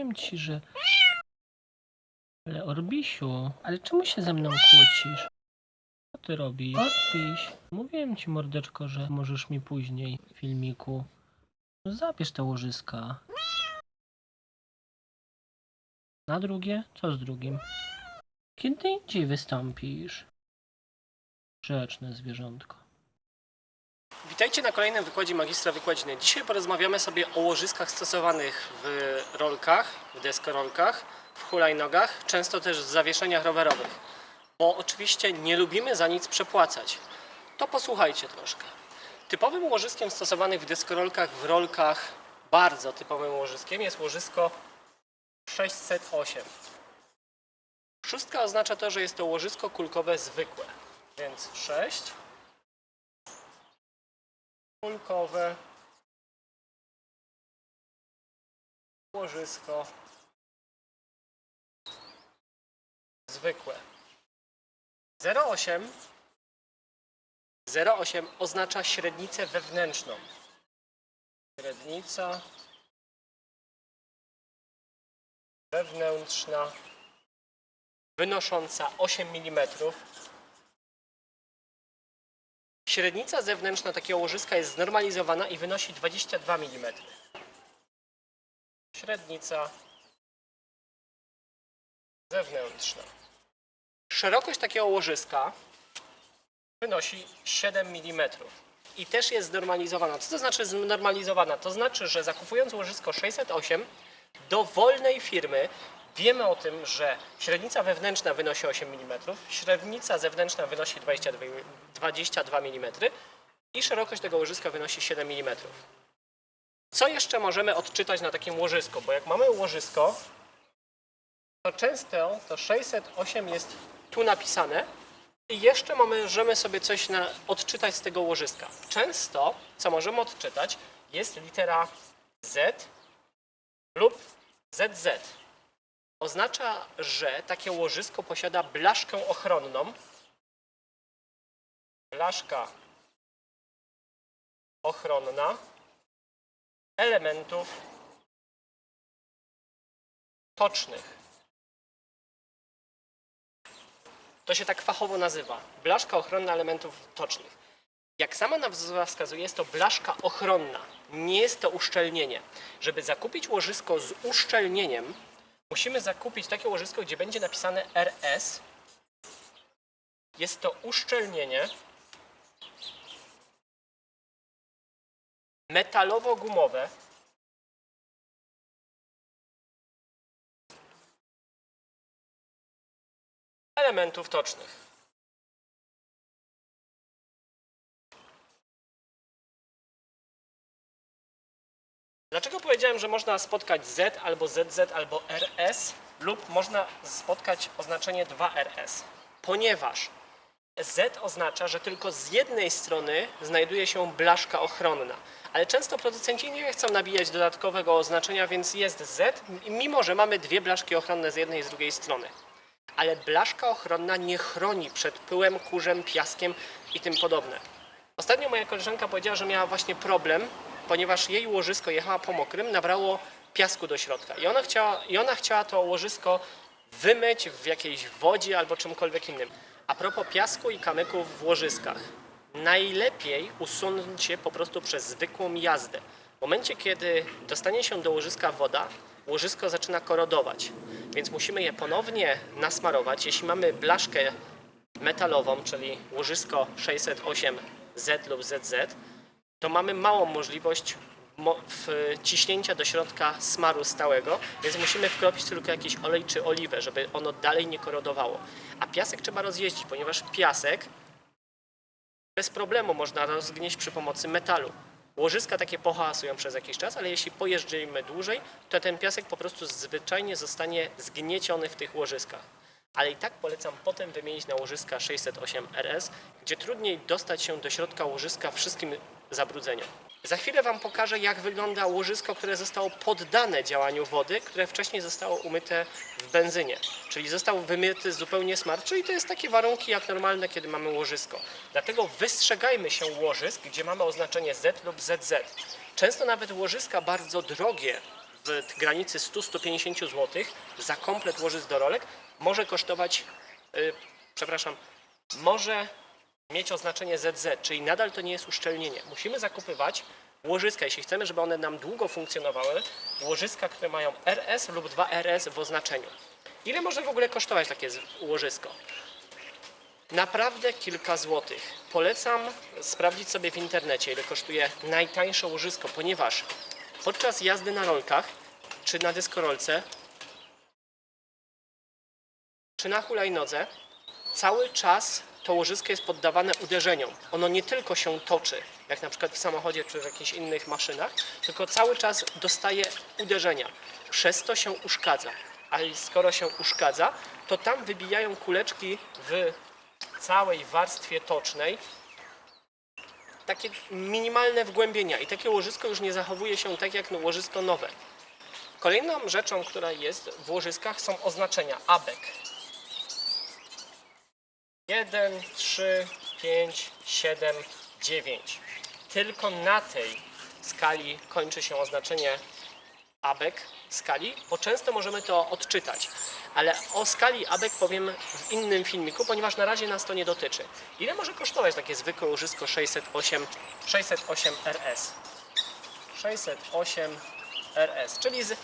Mówiłem ci, że... Ale Orbisiu, ale czemu się ze mną kłócisz? Co ty robisz? Orbiś, mówiłem ci mordeczko, że możesz mi później w filmiku. No zabierz te łożyska. Na drugie? Co z drugim? Kiedy indziej wystąpisz? Grzeczne zwierzątko. Witajcie na kolejnym wykładzie magistra wykładziny. Dzisiaj porozmawiamy sobie o łożyskach stosowanych w rolkach, w deskorolkach, w hulajnogach, często też w zawieszeniach rowerowych. Bo oczywiście nie lubimy za nic przepłacać. To posłuchajcie troszkę. Typowym łożyskiem stosowanym w deskorolkach, w rolkach, bardzo typowym łożyskiem jest łożysko 608. Szóstka oznacza to, że jest to łożysko kulkowe zwykłe. Więc 6 kulkowe łożysko zwykłe. 0,8 0,8 oznacza średnicę wewnętrzną. Średnica wewnętrzna wynosząca 8 mm. Średnica zewnętrzna takiego łożyska jest znormalizowana i wynosi 22 mm. Średnica zewnętrzna. Szerokość takiego łożyska wynosi 7 mm. I też jest znormalizowana. Co to znaczy znormalizowana? To znaczy, że zakupując łożysko 608 do wolnej firmy wiemy o tym, że średnica wewnętrzna wynosi 8 mm, średnica zewnętrzna wynosi 22, 22 mm i szerokość tego łożyska wynosi 7 mm. Co jeszcze możemy odczytać na takim łożysku? Bo jak mamy łożysko, to często to 608 jest tu napisane i jeszcze możemy sobie coś na, odczytać z tego łożyska. Często, co możemy odczytać, jest litera Z lub ZZ. Oznacza, że takie łożysko posiada blaszkę ochronną. Blaszka ochronna elementów tocznych. To się tak fachowo nazywa. Blaszka ochronna elementów tocznych. Jak sama nazwa wskazuje, jest to blaszka ochronna. Nie jest to uszczelnienie. Żeby zakupić łożysko z uszczelnieniem, musimy zakupić takie łożysko, gdzie będzie napisane RS. Jest to uszczelnienie metalowo-gumowe. elementów tocznych. Dlaczego powiedziałem, że można spotkać Z albo ZZ albo RS lub można spotkać oznaczenie 2RS? Ponieważ Z oznacza, że tylko z jednej strony znajduje się blaszka ochronna. Ale często producenci nie chcą nabijać dodatkowego oznaczenia, więc jest Z, mimo że mamy dwie blaszki ochronne z jednej i z drugiej strony. Ale blaszka ochronna nie chroni przed pyłem, kurzem, piaskiem i tym podobne. Ostatnio moja koleżanka powiedziała, że miała właśnie problem, ponieważ jej łożysko jechała po mokrym, nabrało piasku do środka. I ona chciała, i ona chciała to łożysko wymyć w jakiejś wodzie albo czymkolwiek innym. A propos piasku i kamyków w łożyskach. Najlepiej usunąć je po prostu przez zwykłą jazdę. W momencie, kiedy dostanie się do łożyska woda, łożysko zaczyna korodować. Więc musimy je ponownie nasmarować. Jeśli mamy blaszkę metalową, czyli łożysko 608Z lub ZZ, to mamy małą możliwość mo- wciśnięcia do środka smaru stałego, więc musimy wkropić tylko jakiś olej czy oliwę, żeby ono dalej nie korodowało. A piasek trzeba rozjeździć, ponieważ piasek bez problemu można rozgnieść przy pomocy metalu. Łożyska takie pohałasują przez jakiś czas, ale jeśli pojeżdżimy dłużej, to ten piasek po prostu zwyczajnie zostanie zgnieciony w tych łożyskach. Ale i tak polecam potem wymienić na łożyska 608 RS, gdzie trudniej dostać się do środka łożyska wszystkim zabrudzeniom. Za chwilę Wam pokażę, jak wygląda łożysko, które zostało poddane działaniu wody, które wcześniej zostało umyte w benzynie. Czyli został wymyty zupełnie smar, czyli to jest takie warunki jak normalne, kiedy mamy łożysko. Dlatego wystrzegajmy się łożysk, gdzie mamy oznaczenie Z lub ZZ. Często nawet łożyska bardzo drogie w granicy 100-150 zł za komplet łożysk do rolek może kosztować, y, przepraszam, może mieć oznaczenie ZZ, czyli nadal to nie jest uszczelnienie. Musimy zakupywać łożyska, jeśli chcemy, żeby one nam długo funkcjonowały, łożyska, które mają RS lub 2RS w oznaczeniu. Ile może w ogóle kosztować takie łożysko? Naprawdę kilka złotych. Polecam sprawdzić sobie w internecie, ile kosztuje najtańsze łożysko, ponieważ podczas jazdy na rolkach, czy na dyskorolce, czy na hulajnodze, cały czas to łożysko jest poddawane uderzeniom. Ono nie tylko się toczy, jak na przykład w samochodzie czy w jakichś innych maszynach, tylko cały czas dostaje uderzenia. Przez to się uszkadza. Ale skoro się uszkadza, to tam wybijają kuleczki w całej warstwie tocznej takie minimalne wgłębienia i takie łożysko już nie zachowuje się tak jak no łożysko nowe. Kolejną rzeczą, która jest w łożyskach są oznaczenia ABEK. 1, 3, 5, 7, 9. Tylko na tej skali kończy się oznaczenie ABEK skali, bo często możemy to odczytać. Ale o skali ABEK powiem w innym filmiku, ponieważ na razie nas to nie dotyczy. Ile może kosztować takie zwykłe łożysko 608, 608 RS? 608 RS, czyli z,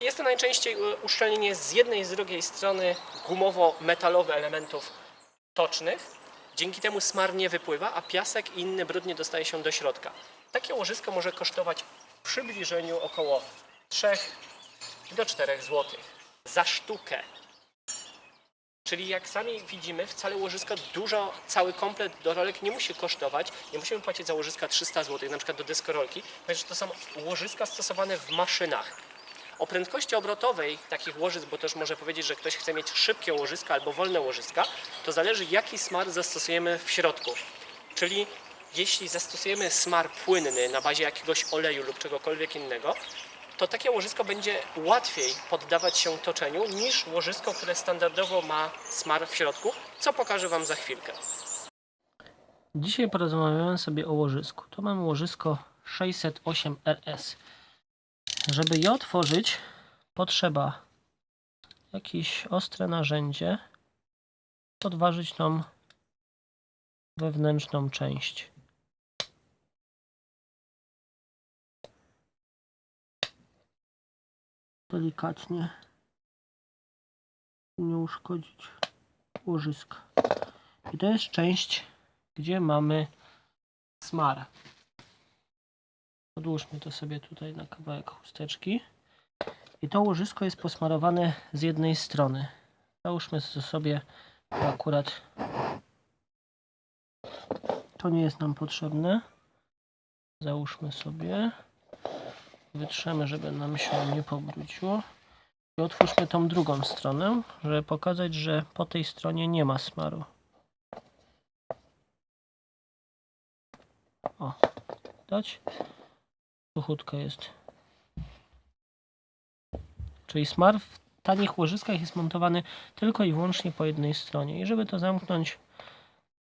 jest to najczęściej uszczelnienie z jednej i z drugiej strony gumowo-metalowe elementów tocznych. Dzięki temu smar nie wypływa, a piasek i inny brud nie dostaje się do środka. Takie łożysko może kosztować w przybliżeniu około 3 do 4 zł za sztukę. Czyli jak sami widzimy, wcale łożysko dużo, cały komplet do rolek nie musi kosztować. Nie musimy płacić za łożyska 300 zł, na przykład do deskorolki, ponieważ to są łożyska stosowane w maszynach. O prędkości obrotowej takich łożysk, bo też może powiedzieć, że ktoś chce mieć szybkie łożyska albo wolne łożyska, to zależy jaki smar zastosujemy w środku. Czyli jeśli zastosujemy smar płynny na bazie jakiegoś oleju lub czegokolwiek innego, to takie łożysko będzie łatwiej poddawać się toczeniu niż łożysko, które standardowo ma smar w środku, co pokażę Wam za chwilkę. Dzisiaj porozmawiamy sobie o łożysku. Tu mamy łożysko 608 RS. Żeby je otworzyć, potrzeba jakieś ostre narzędzie, podważyć tą wewnętrzną część. Delikatnie nie uszkodzić łożyska. I to jest część, gdzie mamy smar. Odłóżmy to sobie tutaj na kawałek chusteczki. I to łożysko jest posmarowane z jednej strony. Załóżmy sobie to akurat to nie jest nam potrzebne. Załóżmy sobie. Wytrzemy, żeby nam się nie pobrudziło. I otwórzmy tą drugą stronę, żeby pokazać, że po tej stronie nie ma smaru. O, dać. Suchutka jest. Czyli smar w tanich łożyskach jest montowany tylko i wyłącznie po jednej stronie. I żeby to zamknąć,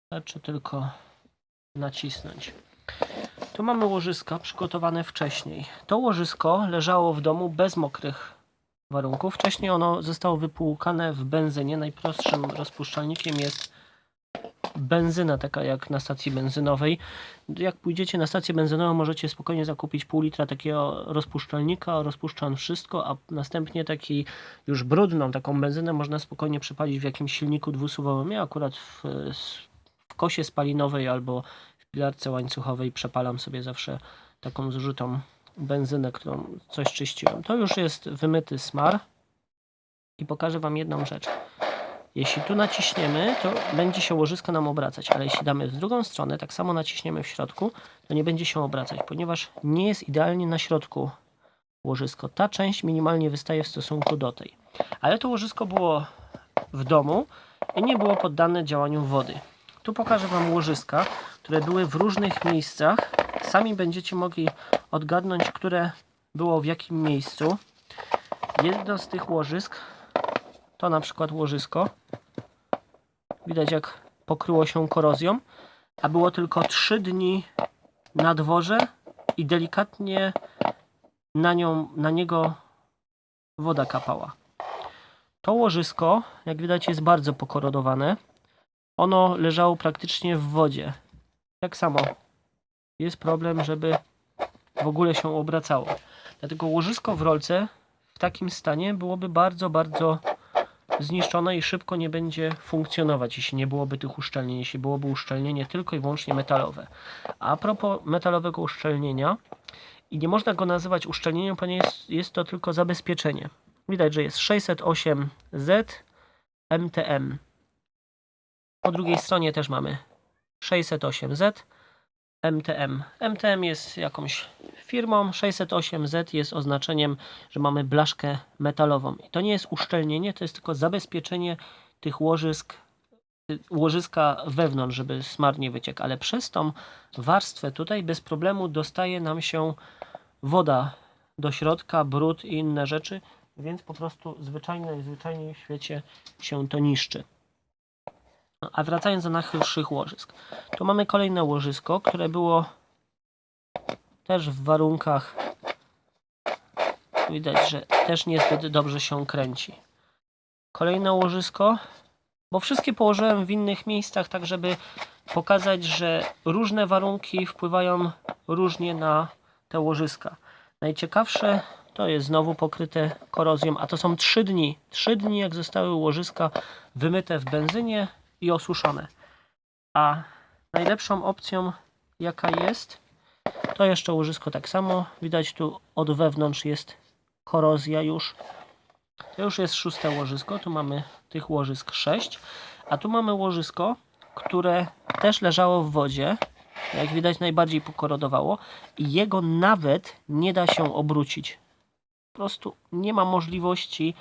wystarczy tylko nacisnąć. Tu mamy łożyska przygotowane wcześniej. To łożysko leżało w domu bez mokrych warunków. Wcześniej ono zostało wypłukane w benzynie. Najprostszym rozpuszczalnikiem jest benzyna, taka jak na stacji benzynowej. Jak pójdziecie na stację benzynową, możecie spokojnie zakupić pół litra takiego rozpuszczalnika. Rozpuszcza on wszystko, a następnie taki już brudną taką benzynę można spokojnie przypalić w jakimś silniku dwusuwowym. Ja akurat w, w kosie spalinowej albo w pilarce łańcuchowej przepalam sobie zawsze taką zużytą benzynę, którą coś czyściłem. To już jest wymyty smar i pokażę Wam jedną rzecz. Jeśli tu naciśniemy, to będzie się łożysko nam obracać, ale jeśli damy w drugą stronę, tak samo naciśniemy w środku, to nie będzie się obracać, ponieważ nie jest idealnie na środku łożysko. Ta część minimalnie wystaje w stosunku do tej. Ale to łożysko było w domu i nie było poddane działaniu wody. Tu pokażę Wam łożyska, które były w różnych miejscach. Sami będziecie mogli odgadnąć, które było w jakim miejscu. Jedno z tych łożysk to na przykład łożysko. Widać jak pokryło się korozją, a było tylko 3 dni na dworze i delikatnie na, nią, na niego woda kapała. To łożysko, jak widać, jest bardzo pokorodowane. Ono leżało praktycznie w wodzie. Tak samo jest problem, żeby w ogóle się obracało. Dlatego łożysko w rolce w takim stanie byłoby bardzo, bardzo zniszczone i szybko nie będzie funkcjonować, jeśli nie byłoby tych uszczelnień, jeśli byłoby uszczelnienie tylko i wyłącznie metalowe. A propos metalowego uszczelnienia, i nie można go nazywać uszczelnieniem, ponieważ jest, jest to tylko zabezpieczenie. Widać, że jest 608Z MTM. Po drugiej stronie też mamy 608Z MTM. MTM jest jakąś firmą, 608Z jest oznaczeniem, że mamy blaszkę metalową. I to nie jest uszczelnienie, to jest tylko zabezpieczenie tych łożysk, łożyska wewnątrz, żeby smar nie wyciekł. Ale przez tą warstwę tutaj bez problemu dostaje nam się woda do środka, brud i inne rzeczy, więc po prostu zwyczajnie, najzwyczajniej w świecie się to niszczy. A wracając do naszych łożysk. Tu mamy kolejne łożysko, które było też w warunkach widać, że też niezbyt dobrze się kręci. Kolejne łożysko, bo wszystkie położyłem w innych miejscach, tak żeby pokazać, że różne warunki wpływają różnie na te łożyska. Najciekawsze to jest znowu pokryte korozją, a to są 3 dni. 3 dni jak zostały łożyska wymyte w benzynie i osuszone. A najlepszą opcją jaka jest, to jeszcze łożysko tak samo. Widać tu od wewnątrz jest korozja już. To już jest szóste łożysko. Tu mamy tych łożysk 6. A tu mamy łożysko, które też leżało w wodzie. Jak widać najbardziej pokorodowało. I jego nawet nie da się obrócić. Po prostu nie ma możliwości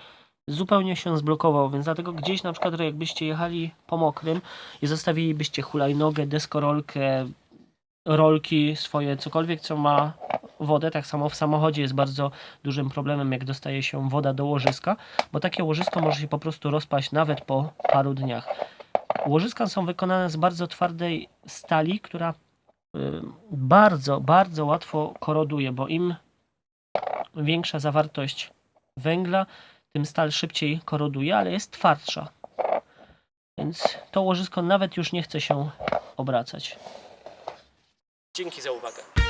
zupełnie się zblokował, więc dlatego gdzieś na przykład jakbyście jechali po mokrym i zostawilibyście hulajnogę, deskorolkę, rolki swoje, cokolwiek co ma wodę, tak samo w samochodzie jest bardzo dużym problemem jak dostaje się woda do łożyska, bo takie łożysko może się po prostu rozpaść nawet po paru dniach. Łożyska są wykonane z bardzo twardej stali, która y, bardzo, bardzo łatwo koroduje, bo im większa zawartość węgla, tym stal szybciej koroduje, ale jest twardsza. Więc to łożysko nawet już nie chce się obracać. Dzięki za uwagę.